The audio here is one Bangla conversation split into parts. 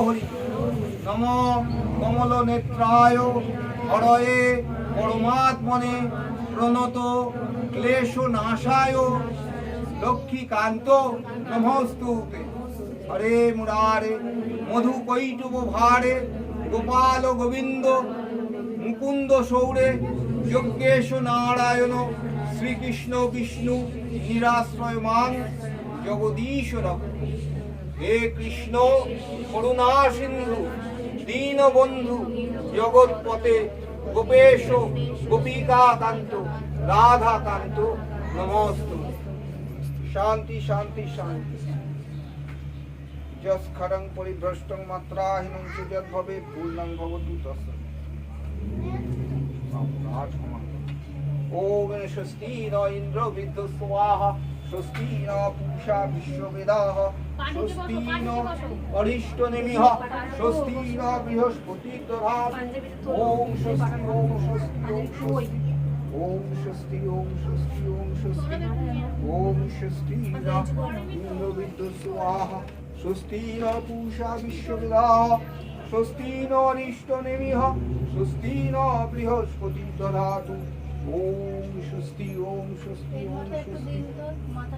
হরি। নম কমল নেত্রায় হরয়ে পরমাত্মনে প্রণত ক্লেশ নাশায় লক্ষ্মীকান্ত নমস্তুতে হরে মুরারে মধু কৈটুব ভারে গোপাল গোবিন্দ মুকুন্দ সৌরে যজ্ঞেশ নারায়ণ শ্রীকৃষ্ণ বিষ্ণু নিরাশ্রয় মান জগদীশ হে কৃষ্ণ করুণা সিন্ধু দীনবন্ধু জগৎপতে গোপেশ গোপিকা কান্ত রাধা কান্ত নমস্তু। শান্তি শান্তি শান্তি। যস্খরং পরিভ্রষ্টং মাত্রাহীনং চ যদ্ভবে পূর্ণং ভবতু তস্য ওম স্বস্তি ন ইন্দ্র বিদ্যুৎ স্বাহা। স্বস্তি ন পূষা বিশ্ববেদাহ স্বস্তি ন অরিষ্ট নিমিহ স্বস্তি ন বৃহস্পতি দধাত ওম স্বস্তি ওম স্বস্তি ওম স্বস্তি ওম স্বস্তি ওম স্বস্তি ওম স্বস্তি ওম স্বস্তি ন ইন্দ্র বিদ্যুৎ স্বাহা স্বস্তি ন পূষা বিশ্ববেদাহ স্বস্তি ন অরিষ্ট নিমিহ স্বস্তি ন বৃহস্পতি দধাতু ওম স্বস্তি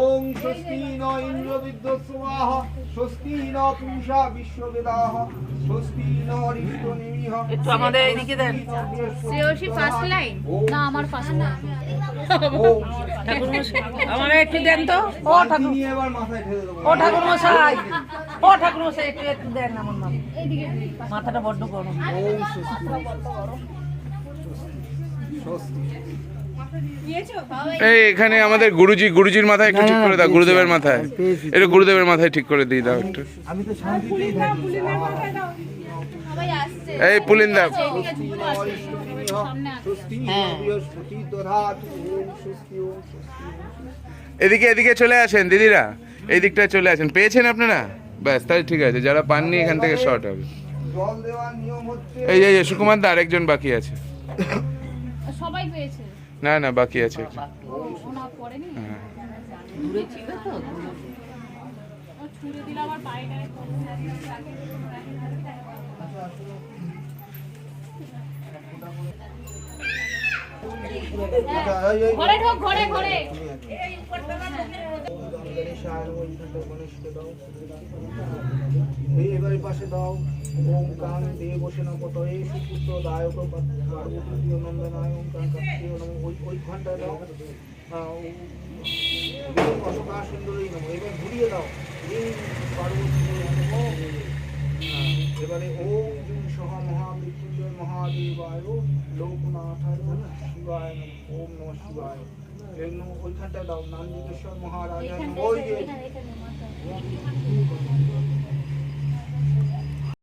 ওম স্বস্তি ন ইন্দ্র স্বস্তি ন পূষা বিশ্ববেদাহ স্বস্তি ন নিমিহ। একটু আমাদের এদিকে দেন। শ্রেয়সী ফার্স্ট লাইন না আমার ফার্স্ট একটু দেন তো। ও ঠাকুর নিয়ে এবার মাথায় ঢেলে দেবো। ও ঠাকুর মশাই ও ঠাকুর মশাই একটু একটু দেন আমার মাথা মাথাটা বড্ড গরম। স্বস্তি। স্বস্তি। এই এখানে আমাদের গুরুজি গুরুজির মাথায় একটু ঠিক করে দাও গুরুদেবের মাথায়। এটা গুরুদেবের মাথায় ঠিক করে দিয়ে দাও একটু। এই পুলিন্দা স্বস্তি ন অরিষ্ট নিমিহ স্বস্তি ন বৃহস্পতি দধাতু ওম স্বস্তি ওম স্বস্তি ওম স্বস্তি এদিকে এদিকে চলে আসেন দিদিরা। এই দিকটায় চলে আসেন। পেয়েছেন আপনারা? ব্যাস তাহলে ঠিক আছে যারা পাননি এখান থেকে শর্ট হবে। এই যে সুকুমার দা আরেকজন বাকি আছে। সবাই পেয়েছে। না না বাকি আছে ঘরে ঢোক ঘরে দূরে ছিল তো ও ছুড়ে দিল আবার বাইরে আচ্ছা, এই, উপর ঘরে ঘরে ঘরে দাও। এই এবারে পাশে দাও। ওম কাং দেব সেনা পতয়ে সুপুত্র দায়ক পার্বতী নন্দনায় ওম কাং কার্তিকেয় নমঃ। ওই ওই ঘণ্টা দাও অশোকা সুন্দরী নমঃ। এবার ঘুরিয়ে দাও। এই পার্বতী এবারে ওম জুম সহ মহামৃত্যুঞ্জয় মহাদেবায়। লোকনাথায় শিবায় নমঃ। ওম নমঃ শিবায়। এর ওইখানটা দাও নান্দিকেশ্বর মহারাজা নমঃ ওই যে